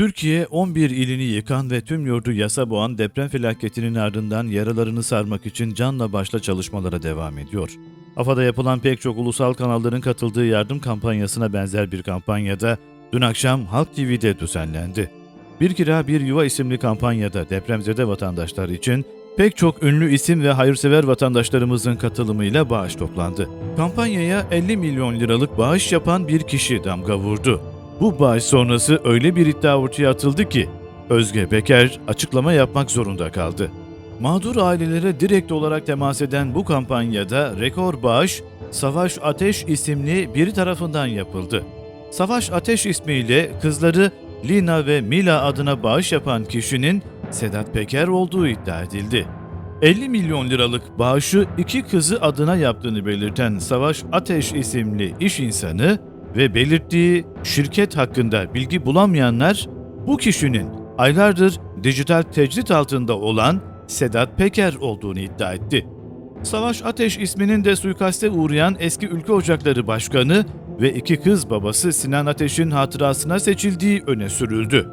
Türkiye 11 ilini yıkan ve tüm yurdu yasa boğan deprem felaketinin ardından yaralarını sarmak için canla başla çalışmalara devam ediyor. AFAD'a yapılan pek çok ulusal kanalların katıldığı yardım kampanyasına benzer bir kampanyada dün akşam Halk TV'de düzenlendi. Bir Kira Bir Yuva isimli kampanyada depremzede vatandaşlar için pek çok ünlü isim ve hayırsever vatandaşlarımızın katılımıyla bağış toplandı. Kampanyaya 50 milyon liralık bağış yapan bir kişi damga vurdu. Bu bağış sonrası öyle bir iddia ortaya atıldı ki Özge Beker açıklama yapmak zorunda kaldı. Mağdur ailelere direkt olarak temas eden bu kampanyada rekor bağış Savaş Ateş isimli biri tarafından yapıldı. Savaş Ateş ismiyle kızları Lina ve Mila adına bağış yapan kişinin Sedat Peker olduğu iddia edildi. 50 milyon liralık bağışı iki kızı adına yaptığını belirten Savaş Ateş isimli iş insanı ve belirttiği şirket hakkında bilgi bulamayanlar bu kişinin aylardır dijital tecrit altında olan Sedat Peker olduğunu iddia etti. Savaş Ateş isminin de suikaste uğrayan eski Ülke Ocakları Başkanı ve iki kız babası Sinan Ateş'in hatırasına seçildiği öne sürüldü.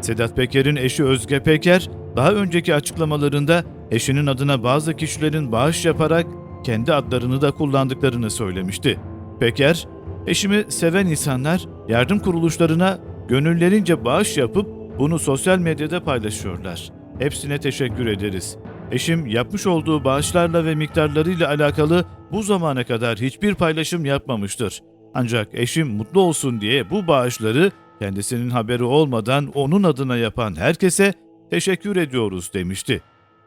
Sedat Peker'in eşi Özge Peker, daha önceki açıklamalarında eşinin adına bazı kişilerin bağış yaparak kendi adlarını da kullandıklarını söylemişti. Peker, eşimi seven insanlar yardım kuruluşlarına gönüllerince bağış yapıp bunu sosyal medyada paylaşıyorlar. Hepsine teşekkür ederiz. Eşim yapmış olduğu bağışlarla ve miktarlarıyla alakalı bu zamana kadar hiçbir paylaşım yapmamıştır. Ancak eşim mutlu olsun diye bu bağışları kendisinin haberi olmadan onun adına yapan herkese teşekkür ediyoruz demişti.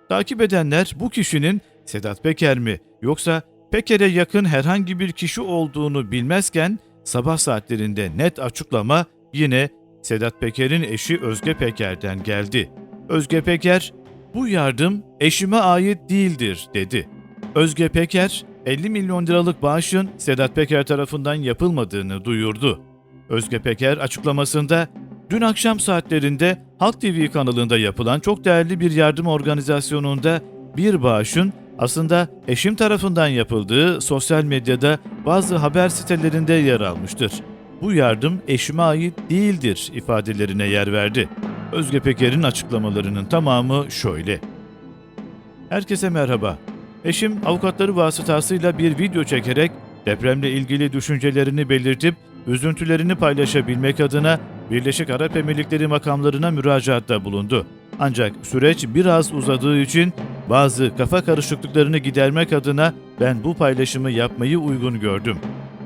Takip edenler bu kişinin Sedat Peker mi yoksa Peker'e yakın herhangi bir kişi olduğunu bilmezken sabah saatlerinde net açıklama yine Sedat Peker'in eşi Özge Peker'den geldi. Özge Peker, bu yardım eşime ait değildir dedi. Özge Peker, 50 milyon liralık bağışın Sedat Peker tarafından yapılmadığını duyurdu. Özge Peker açıklamasında, dün akşam saatlerinde Halk TV kanalında yapılan çok değerli bir yardım organizasyonunda bir bağışın aslında eşim tarafından yapıldığı sosyal medyada bazı haber sitelerinde yer almıştır. Bu yardım eşime ait değildir ifadelerine yer verdi. Özge Peker'in açıklamalarının tamamı şöyle. Herkese merhaba. Eşim avukatları vasıtasıyla bir video çekerek depremle ilgili düşüncelerini belirtip üzüntülerini paylaşabilmek adına Birleşik Arap Emirlikleri makamlarına müracaatta bulundu. Ancak süreç biraz uzadığı için bazı kafa karışıklıklarını gidermek adına ben bu paylaşımı yapmayı uygun gördüm.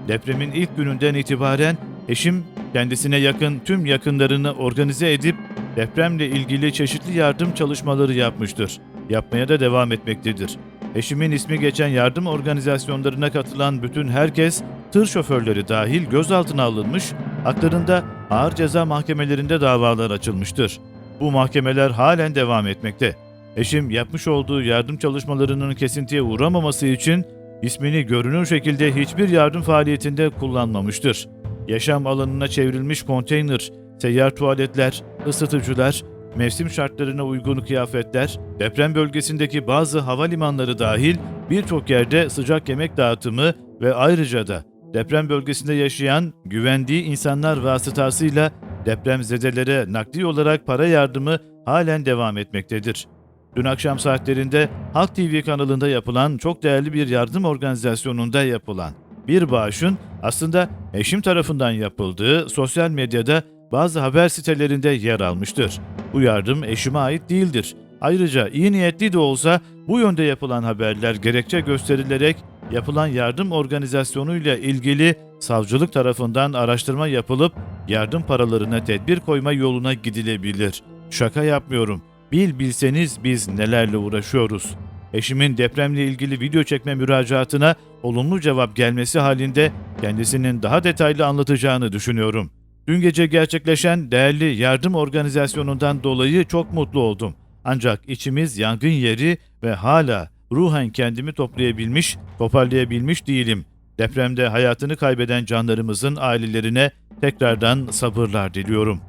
Depremin ilk gününden itibaren eşim kendisine yakın tüm yakınlarını organize edip depremle ilgili çeşitli yardım çalışmaları yapmıştır. Yapmaya da devam etmektedir. Eşimin ismi geçen yardım organizasyonlarına katılan bütün herkes, tır şoförleri dahil gözaltına alınmış, haklarında ağır ceza mahkemelerinde davalar açılmıştır. Bu mahkemeler halen devam etmekte. Eşim yapmış olduğu yardım çalışmalarının kesintiye uğramaması için ismini görünür şekilde hiçbir yardım faaliyetinde kullanmamıştır. Yaşam alanına çevrilmiş konteyner, seyyar tuvaletler, ısıtıcılar, mevsim şartlarına uygun kıyafetler, deprem bölgesindeki bazı havalimanları dahil birçok yerde sıcak yemek dağıtımı ve ayrıca da deprem bölgesinde yaşayan güvendiği insanlar vasıtasıyla depremzedelere nakdi olarak para yardımı halen devam etmektedir. Dün akşam saatlerinde Halk TV kanalında yapılan çok değerli bir yardım organizasyonunda yapılan bir bağışın aslında eşim tarafından yapıldığı sosyal medyada bazı haber sitelerinde yer almıştır. Bu yardım eşime ait değildir. Ayrıca iyi niyetli de olsa bu yönde yapılan haberler gerekçe gösterilerek yapılan yardım organizasyonuyla ilgili savcılık tarafından araştırma yapılıp yardım paralarına tedbir koyma yoluna gidilebilir. Şaka yapmıyorum. Bil bilseniz biz nelerle uğraşıyoruz. Eşimin depremle ilgili video çekme müracaatına olumlu cevap gelmesi halinde kendisinin daha detaylı anlatacağını düşünüyorum. Dün gece gerçekleşen değerli yardım organizasyonundan dolayı çok mutlu oldum. Ancak içimiz yangın yeri ve hala ruhen kendimi toplayabilmiş, toparlayabilmiş değilim. Depremde hayatını kaybeden canlarımızın ailelerine tekrardan sabırlar diliyorum.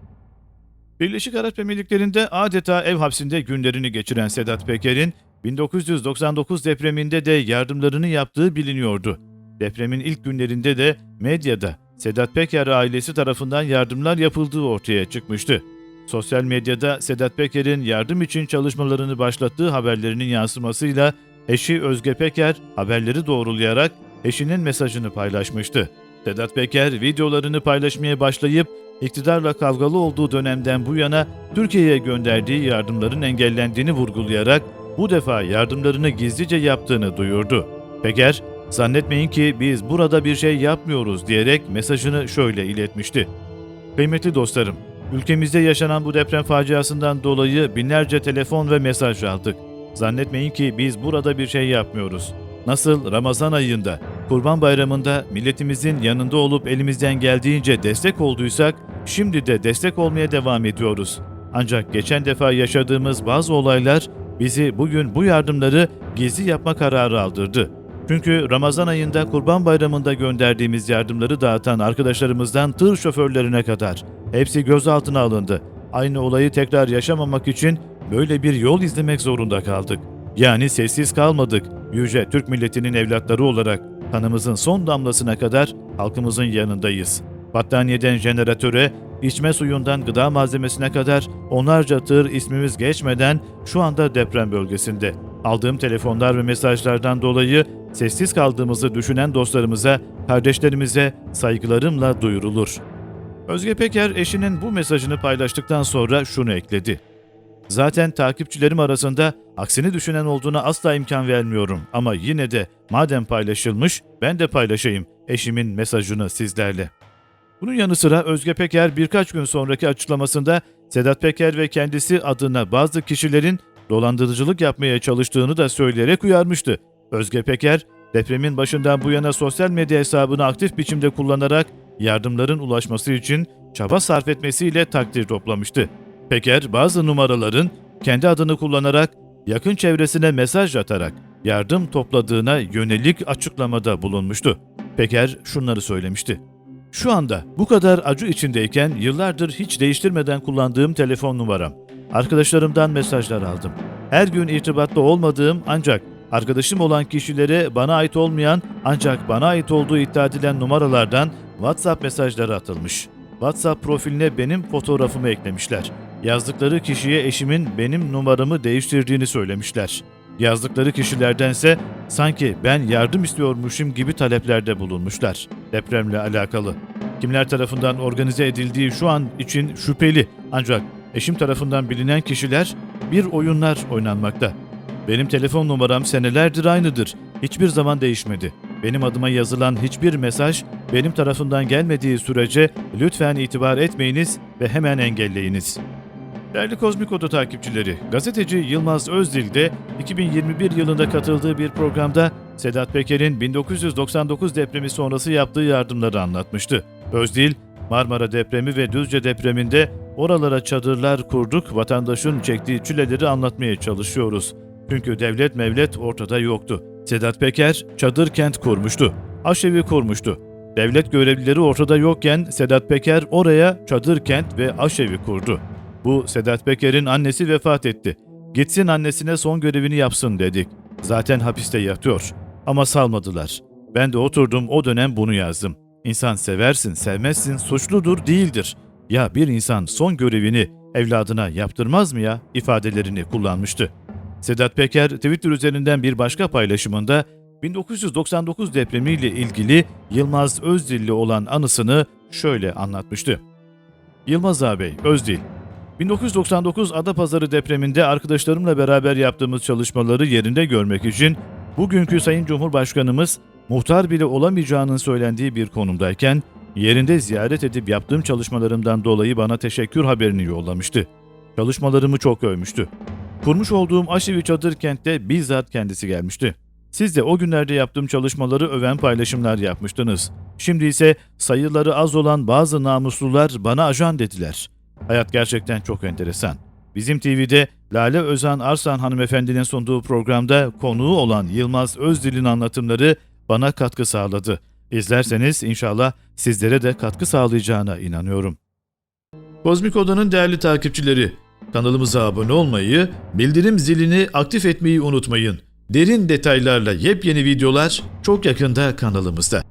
Birleşik Arap Emirlikleri'nde adeta ev hapsinde günlerini geçiren Sedat Peker'in 1999 depreminde de yardımlarını yaptığı biliniyordu. Depremin ilk günlerinde de medyada Sedat Peker ailesi tarafından yardımlar yapıldığı ortaya çıkmıştı. Sosyal medyada Sedat Peker'in yardım için çalışmalarını başlattığı haberlerinin yansımasıyla eşi Özge Peker haberleri doğrulayarak eşinin mesajını paylaşmıştı. Sedat Peker videolarını paylaşmaya başlayıp iktidarla kavgalı olduğu dönemden bu yana Türkiye'ye gönderdiği yardımların engellendiğini vurgulayarak bu defa yardımlarını gizlice yaptığını duyurdu. Peker, zannetmeyin ki biz burada bir şey yapmıyoruz diyerek mesajını şöyle iletmişti. Kıymetli dostlarım, ülkemizde yaşanan bu deprem faciasından dolayı binlerce telefon ve mesaj aldık. Zannetmeyin ki biz burada bir şey yapmıyoruz. Nasıl Ramazan ayında, Kurban Bayramı'nda milletimizin yanında olup elimizden geldiğince destek olduysak, şimdi de destek olmaya devam ediyoruz. Ancak geçen defa yaşadığımız bazı olaylar bizi bugün bu yardımları gizli yapma kararı aldırdı. Çünkü Ramazan ayında Kurban Bayramı'nda gönderdiğimiz yardımları dağıtan arkadaşlarımızdan tır şoförlerine kadar hepsi gözaltına alındı. Aynı olayı tekrar yaşamamak için böyle bir yol izlemek zorunda kaldık. Yani sessiz kalmadık. Yüce Türk milletinin evlatları olarak kanımızın son damlasına kadar halkımızın yanındayız. Battaniyeden jeneratöre, içme suyundan gıda malzemesine kadar onlarca tır ismimiz geçmeden şu anda deprem bölgesinde. Aldığım telefonlar ve mesajlardan dolayı sessiz kaldığımızı düşünen dostlarımıza, kardeşlerimize saygılarımla duyurulur. Özge Peker eşinin bu mesajını paylaştıktan sonra şunu ekledi. Zaten takipçilerim arasında aksini düşünen olduğuna asla imkan vermiyorum ama yine de madem paylaşılmış ben de paylaşayım eşimin mesajını sizlerle. Bunun yanı sıra Özge Peker birkaç gün sonraki açıklamasında Sedat Peker ve kendisi adına bazı kişilerin dolandırıcılık yapmaya çalıştığını da söyleyerek uyarmıştı. Özge Peker, depremin başından bu yana sosyal medya hesabını aktif biçimde kullanarak yardımların ulaşması için çaba sarf etmesiyle takdir toplamıştı. Peker bazı numaraların kendi adını kullanarak yakın çevresine mesaj atarak yardım topladığına yönelik açıklamada bulunmuştu. Peker şunları söylemişti. Şu anda bu kadar acı içindeyken yıllardır hiç değiştirmeden kullandığım telefon numaram. Arkadaşlarımdan mesajlar aldım. Her gün irtibatta olmadığım ancak arkadaşım olan kişilere bana ait olmayan ancak bana ait olduğu iddia edilen numaralardan WhatsApp mesajları atılmış. WhatsApp profiline benim fotoğrafımı eklemişler. Yazdıkları kişiye eşimin benim numaramı değiştirdiğini söylemişler. Yazdıkları kişilerdense sanki ben yardım istiyormuşum gibi taleplerde bulunmuşlar depremle alakalı. Kimler tarafından organize edildiği şu an için şüpheli ancak eşim tarafından bilinen kişiler bir oyunlar oynanmakta. Benim telefon numaram senelerdir aynıdır. Hiçbir zaman değişmedi. Benim adıma yazılan hiçbir mesaj benim tarafından gelmediği sürece lütfen itibar etmeyiniz ve hemen engelleyiniz. Değerli Kozmik Oda takipçileri, gazeteci Yılmaz Özdil de 2021 yılında katıldığı bir programda Sedat Peker'in 1999 depremi sonrası yaptığı yardımları anlatmıştı. Özdil, Marmara depremi ve Düzce depreminde oralara çadırlar kurduk, vatandaşın çektiği çileleri anlatmaya çalışıyoruz. Çünkü devlet mevlet ortada yoktu. Sedat Peker çadır kent kurmuştu. Aşevi kurmuştu. Devlet görevlileri ortada yokken Sedat Peker oraya çadır kent ve aşevi kurdu. Bu Sedat Peker'in annesi vefat etti. Gitsin annesine son görevini yapsın dedik. Zaten hapiste yatıyor. Ama salmadılar. Ben de oturdum o dönem bunu yazdım. İnsan seversin, sevmezsin, suçludur, değildir. Ya bir insan son görevini evladına yaptırmaz mı ya ifadelerini kullanmıştı. Sedat Peker Twitter üzerinden bir başka paylaşımında 1999 depremiyle ilgili Yılmaz Özdil'le olan anısını şöyle anlatmıştı. Yılmaz ağabey, Özdil, 1999 Adapazarı depreminde arkadaşlarımla beraber yaptığımız çalışmaları yerinde görmek için bugünkü Sayın Cumhurbaşkanımız muhtar bile olamayacağının söylendiği bir konumdayken yerinde ziyaret edip yaptığım çalışmalarımdan dolayı bana teşekkür haberini yollamıştı. Çalışmalarımı çok övmüştü. Kurmuş olduğum Aşevi Çadır kentte bizzat kendisi gelmişti. Siz de o günlerde yaptığım çalışmaları öven paylaşımlar yapmıştınız. Şimdi ise sayıları az olan bazı namuslular bana ajan dediler. Hayat gerçekten çok enteresan. Bizim TV'de Lale Özan Arslan hanımefendinin sunduğu programda konuğu olan Yılmaz Özdil'in anlatımları bana katkı sağladı. İzlerseniz inşallah sizlere de katkı sağlayacağına inanıyorum. Kozmik Oda'nın değerli takipçileri, kanalımıza abone olmayı, bildirim zilini aktif etmeyi unutmayın. Derin detaylarla yepyeni videolar çok yakında kanalımızda.